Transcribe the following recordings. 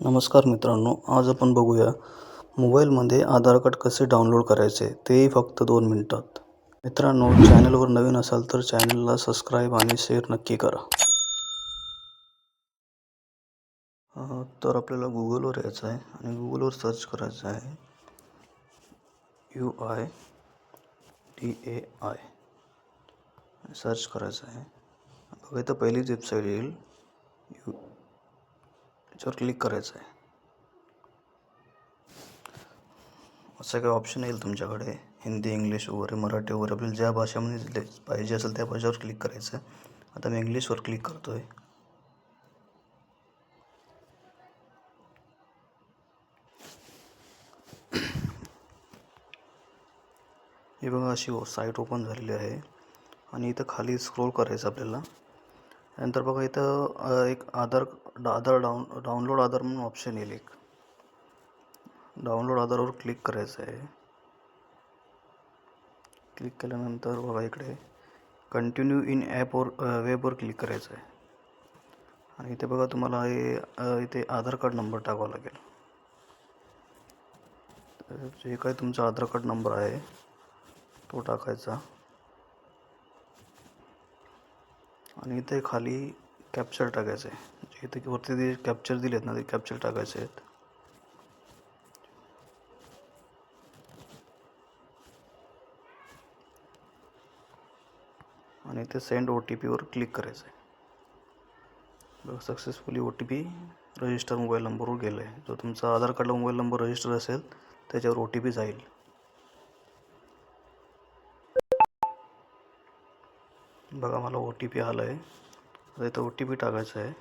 नमस्कार मित्रांनो आज आपण बघूया मोबाईलमध्ये आधार कार्ड कसे डाउनलोड करायचे तेही फक्त दोन मिनटात. मित्रांनो चॅनलवर नवीन असाल तर चॅनलला सबस्क्राईब आणि शेअर नक्की करा. तर आपल्याला गुगलवर यायचं आहे आणि गुगलवर सर्च करायचं आहे. U I T A I search करायचं आहे. बघा इथं पहिलीच वेबसाईट येईल. यू याच्यावर क्लिक करायचं आहे. असं काही ऑप्शन येईल तुमच्याकडे? हिंदी इंग्लिश वगैरे मराठी वगैरे आपल्याला ज्या भाषेमध्ये म्हणजे पाहिजे असेल त्या भाषेवर क्लिक करायचं आहे. आता मी इंग्लिशवर क्लिक करतो आहे हे बघा अशी साईट ओपन झालेली आहे. आणि इथं खाली स्क्रोल करायचं आपल्याला. नंतर बघा इथं एक आधार आधार डाऊन डाउनलोड आधार म्हणून ऑप्शन येईल एक. डाउनलोड आधारवर क्लिक करायचं आहे. क्लिक केल्यानंतर बघा इकडे कंटिन्यू इन ॲपवर वेबवर क्लिक करायचं आहे. आणि इथे बघा तुम्हाला हे इथे आधार कार्ड नंबर टाकावा लागेल. जे काही तुमचा आधार कार्ड नंबर आहे तो टाकायचा. आणि इथे खाली कॅप्चर टाकायचं आहे म्हणजे इथे वरती ते कॅप्चर दिलेत ना ते कॅप्चर टाकायचे आहेत आणि इथे सेंड ओ टी पीवर क्लिक करायचं आहे बघा successfully O T P register mobile नंबरवर गेलं आहे जो तुमचा आधार कार्डला मोबाईल नंबर रजिस्टर असेल त्याच्यावर ओ टी पी जाईल. बघा मला ओ टी पी आला आहे आता इथं ओ टी पी टाकायचा आहे.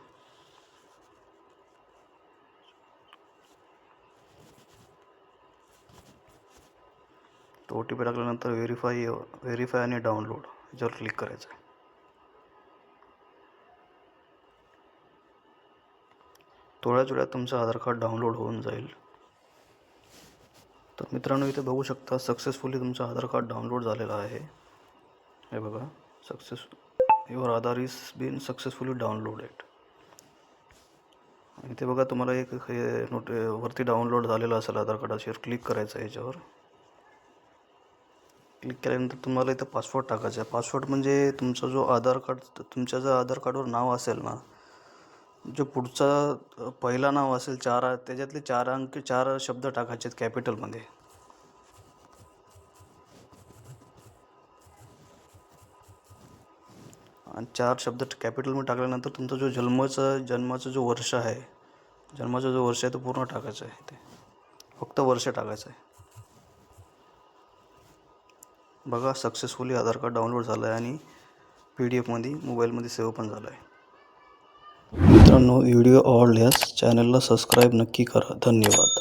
तो ओ टी पी टाकल्यानंतर व्हेरीफाय व्हेरीफाय आणि डाउनलोड याच्यावर क्लिक करायचं आहे. थोड्याच वेळात तुमचं आधार कार्ड डाउनलोड होऊन जाईल. तर मित्रांनो इथे बघू शकता सक्सेसफुली तुमचं आधार कार्ड डाउनलोड झालेलं आहे. हे बघा. Successful your Aadhaar is been successfully downloaded. आणि ते बघा तुम्हाला एक हे नोट वरती डाउनलोड झालेलं असेल आधार कार्ड क्लिक करायचं आहे याच्यावर. क्लिक केल्यानंतर तुम्हाला इथं पासवर्ड टाकायचा आहे. पासवर्ड म्हणजे तुमचा जो आधार कार्ड तुमच्या जर आधार कार्डवर नाव असेल ना जो पुढचा पहिला नाव असेल चार त्याच्यातले चार अंक चार शब्द टाकायचे आहेत कॅपिटलमध्ये आणि चार शब्द कॅपिटलमध्ये टाकल्यानंतर तुमचा जो जन्माचा जन्माचा जो वर्ष आहे जन्माचा जो वर्ष आहे तो पूर्ण टाकायचा आहे ते फक्त वर्ष टाकायचं आहे. बघा सक्सेसफुली आधार कार्ड डाउनलोड झालं आहे आणि पी डी एफमध्ये मोबाईलमध्ये सेव्ह पण झालं आहे मित्रांनो व्हिडिओ आवडल्यास चॅनलला सबस्क्राईब नक्की करा. धन्यवाद.